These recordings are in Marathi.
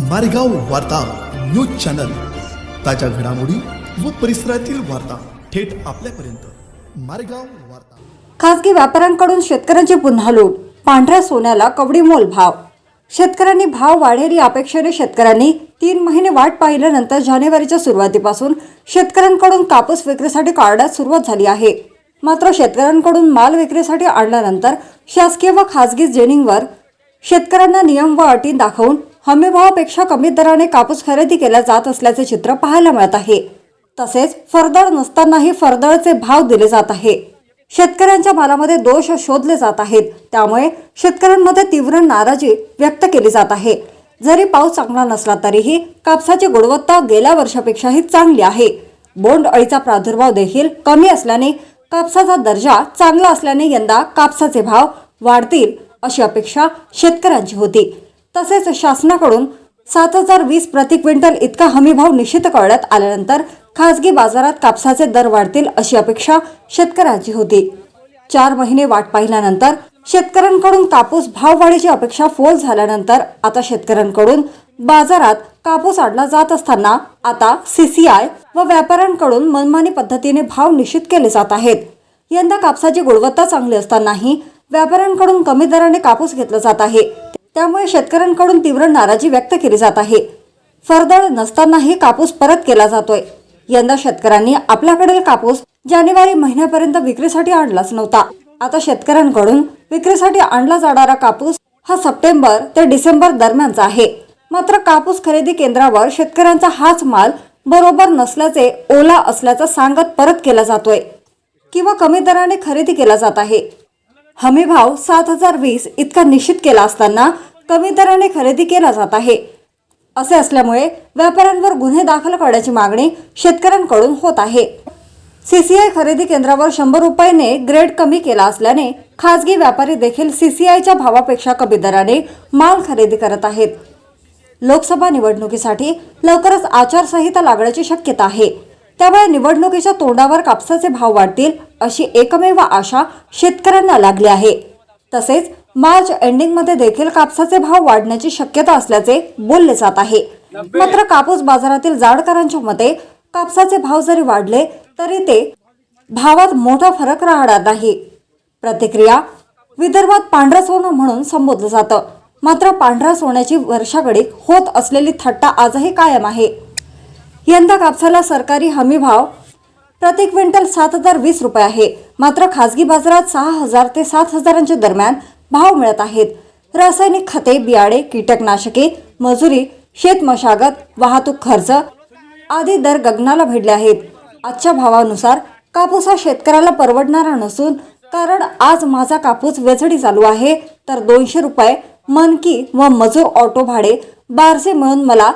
मारेगाव वार्ता न्यूज चॅनल. ताज्या घडामोडी व परिसरातील वार्ता थेट आपल्यापर्यंत. मारेगाव वार्ता. खासगी व्यापाऱ्यांकडून शेतकऱ्यांची पुन्हा लूट पांढऱ्या सोन्याला कवडी मोल भाव. शेतकऱ्यांनी भाव वाढेल या अपेक्षेने शेतकऱ्यांनी तीन महिने वाट पाहिल्यानंतर जानेवारीच्या सुरुवातीपासून शेतकऱ्यांकडून कापूस विक्रीसाठी काढण्यास सुरुवात झाली आहे. मात्र शेतकऱ्यांकडून माल विक्रीसाठी आणल्यानंतर शासकीय व खासगी जेनिंगवर शेतकऱ्यांना नियम व अटी दाखवून हमीभावापेक्षा कमी दराने कापूस खरेदी केला जात असल्याचे चित्र पाहायला मिळत आहे. तसेच फरदळ नसतानाही फरदळचे भाव दिले जात आहे. शेतकऱ्यांच्या मालामध्ये दोष शोधले जात आहेत. त्यामुळे शेतकऱ्यांमध्ये तीव्र नाराजी व्यक्त केली जात आहे. जरी पाऊस चांगला नसला तरीही कापसाची गुणवत्ता गेल्या वर्षापेक्षाही चांगली आहे. बोंड अळीचा प्रादुर्भाव देखील कमी असल्याने कापसाचा दर्जा चांगला असल्याने यंदा कापसाचे भाव वाढतील अशी अपेक्षा शेतकऱ्यांची होती. तसेच शासनाकडून सात हजार वीस प्रति क्विंटल इतका हमीभाव निश्चित करण्यात आल्यानंतर खासगी बाजारात कापसाचे दर वाढतील अशी अपेक्षा शेतकऱ्यांची होती. चार महिने वाट पाहिल्यानंतर शेतकऱ्यांकडून कापूस भाववाढीची अपेक्षा फोल झाल्यानंतर आता शेतकऱ्यांकडून बाजारात कापूस आणला जात असताना आता सीसीआय व व्यापाऱ्यांकडून मनमानी पद्धतीने भाव निश्चित केले जात आहेत. यंदा कापसाची गुणवत्ता चांगली असतानाही व्यापाऱ्यांकडून कमी दराने कापूस घेतला जात आहे. त्यामुळे शेतकऱ्यांकडून तीव्र नाराजी व्यक्त केली जात आहे. फरदळ नसतानाही कापूस परत केला जातोय. यंदा शेतकऱ्यांनी आपल्याकडील कापूस जानेवारी महिन्यापर्यंत विक्रीसाठी आणलाच नव्हता. आता शेतकऱ्यांकडून विक्रीसाठी आणला जाणारा कापूस हा सप्टेंबर ते डिसेंबर दरम्यानचा आहे. मात्र कापूस खरेदी केंद्रावर शेतकऱ्यांचा हाच माल बरोबर नसल्याचे ओला असल्याचं सांगत परत केला जातोय. किंवा कमी दराने खरेदी केला जात आहे. हमी भाव सात हजार वीस इतका निश्चित केला असताना कमी दराने खरेदी केला जात आहे. असे असल्यामुळे व्यापाऱ्यांवर गुन्हे दाखल करण्याची मागणी शेतकऱ्यांकडून होत आहे. सीसीआय खरेदी केंद्रावर शंभर रुपयाने ग्रेड कमी केला असल्याने खासगी व्यापारी देखील सीसीआयच्या भावापेक्षा कमी दराने माल खरेदी करत आहेत. लोकसभा निवडणुकीसाठी लवकरच आचारसंहिता लागण्याची शक्यता आहे. त्यामुळे निवडणुकीच्या तोंडावर कापसाचे भाव वाढतील अशी एकमेव आशा शेतकऱ्यांना लागली आहे. तसेच मार्च एंडिंगमध्ये देखील कापसाचे भाव वाढण्याची शक्यता असल्याचे बोलले जात आहे. मात्र कापूस बाजारातील जाणकारांच्या मते कापसाचे भाव जरी वाढले तरी ते भावात मोठा फरक राहणार नाही. प्रतिक्रिया विदर्भात पांढरं सोनं म्हणून संबोधलं जातं. मात्र पांढऱ्या सोन्याची वर्षाकडे होत असलेली थट्टा आजही कायम आहे. यंदा कापसाला सरकारी हमी भाव प्रति क्विंटल सात हजार वीस रुपये आहे. मात्र खासगी बाजारात सहा हजार ते सात हजारांच्या दरम्यान भाव मिळत आहेत. रासायनिक खते बियाणे कीटकनाशके मजुरी शेतमशागत वाहतूक खर्च आदी दर गगनाला भिडले आहेत. आजच्या भावानुसार कापूस हा शेतकऱ्याला परवडणारा नसून कारण आज माझा कापूस वेचडी चालू आहे तर दोनशे रुपये मनकी व मजूर ऑटो भाडे बारसे मिळून मला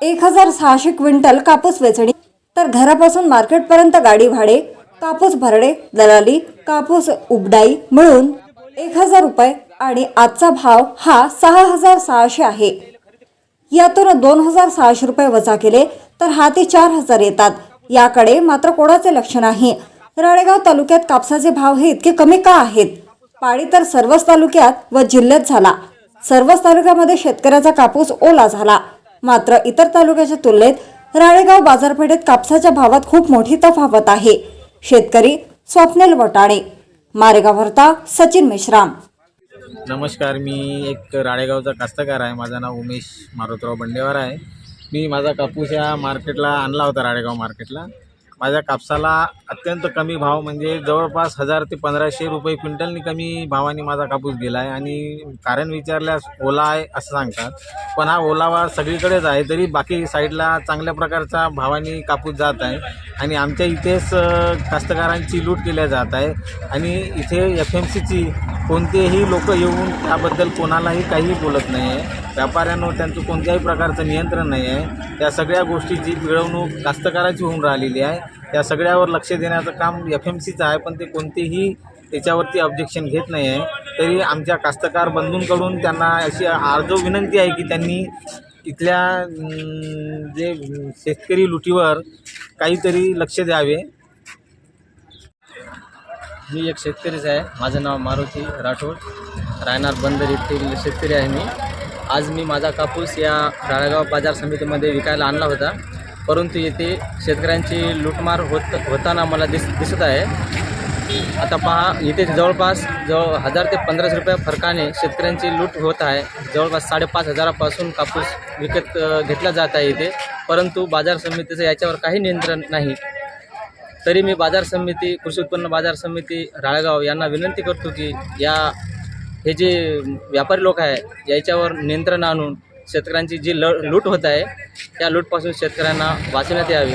एक हजार सहाशे क्विंटल कापूस वेचणी तर घरापासून मार्केटपर्यंत गाडी भाडे कापूस भरडे दलाली कापूस उबडाई मिळून एक हजार रुपये आणि आजचा भाव हा सहा हजार सहाशे आहे. यातून दोन हजार सहाशे रुपये वजा केले तर हाती चार हजार येतात. याकडे मात्र कोणाचे लक्ष नाही. राळेगाव तालुक्यात कापसाचे भाव हे इतके कमी का आहेत? पाळी तर सर्वच तालुक्यात व जिल्ह्यात झाला. सर्वच तालुक्यामध्ये शेतकऱ्याचा कापूस ओला झाला. मात्र इतर तालुक्याच्या तुलनेत राळेगाव बाजारपेठेत कापसाच्या भावात खूप मोठी तफावत आहे. शेतकरी स्वप्नेल वटाणे. मारेगाव सचिन मेश्राम. नमस्कार मी एक राळेगावचा कास्तकार आहे. माझं नाव उमेश मारुतराव बंडेवार आहे. मी माझा कापूस या मार्केटला आणला होता राळेगाव मार्केटला. माझ्या कापसाला अत्यंत कमी भाव म्हणजे जवळपास हजार ते पंधराशे रुपये क्विंटलनी कमी भावाने माझा कापूस गेला आहे आणि कारण विचारल्यास ओला आहे असं सांगतात. पण हा ओलावा सगळीकडेच आहे तरी बाकी साईडला चांगल्या प्रकारचा भावाने कापूस जात आहे. आणि आमच्या इथेच कास्तकारांची लूट केल्या जात आहे. आणि इथे एफ एम सीची कोणतेही लोक येऊन त्याबद्दल कोणालाही काही बोलत नाही आहे. व्यापाऱ्यांवर त्यांचं कोणत्याही प्रकारचं नियंत्रण नाही आहे. त्या सगळ्या गोष्टीची मिळवणूक कास्तकाराची होऊन राहिलेली आहे त्या सगळ्यावर लक्ष देण्याचं काम एफ एम सीचं आहे पण ते कोणतेही त्याच्यावरती ऑब्जेक्शन घेत नाही आहे. तरी आमच्या कास्तकार बंधूंकडून त्यांना अशी आर्जव विनंती आहे की त्यांनी इथल्या जे शेतकरी लुटीवर काहीतरी लक्ष द्यावे. मी एक शेतकरीच आहे. माझं नाव मारुती राठोड. रायनार बंदर येथील शेतकरी आहे मी. आज मी माझा कापूस या राळेगाव बाजार समितीमध्ये विकायला आणला होता. परंतु येथे शेतकऱ्यांची लूटमार होत होताना मला दिस दिसत आहे. आता पहा इथे जवळपास जवळ हजार ते पंधराशे रुपये फरकाने शेतकऱ्यांची लूट होत आहे. जवळपास साडेपाच हजारापासून कापूस विकत घेतला जात आहे इथे. परंतु बाजार समितीचं याच्यावर काही नियंत्रण नाही. तरी मी बाजार समिती कृषी उत्पन्न बाजार समिती राळगाव यांना विनंती करतो की या हे जे व्यापारी लोक आहे याच्यावर नियंत्रण आणून शेतकऱ्यांची जी ल लूट होत आहे त्या लूटपासून शेतकऱ्यांना वाचवण्यात यावी.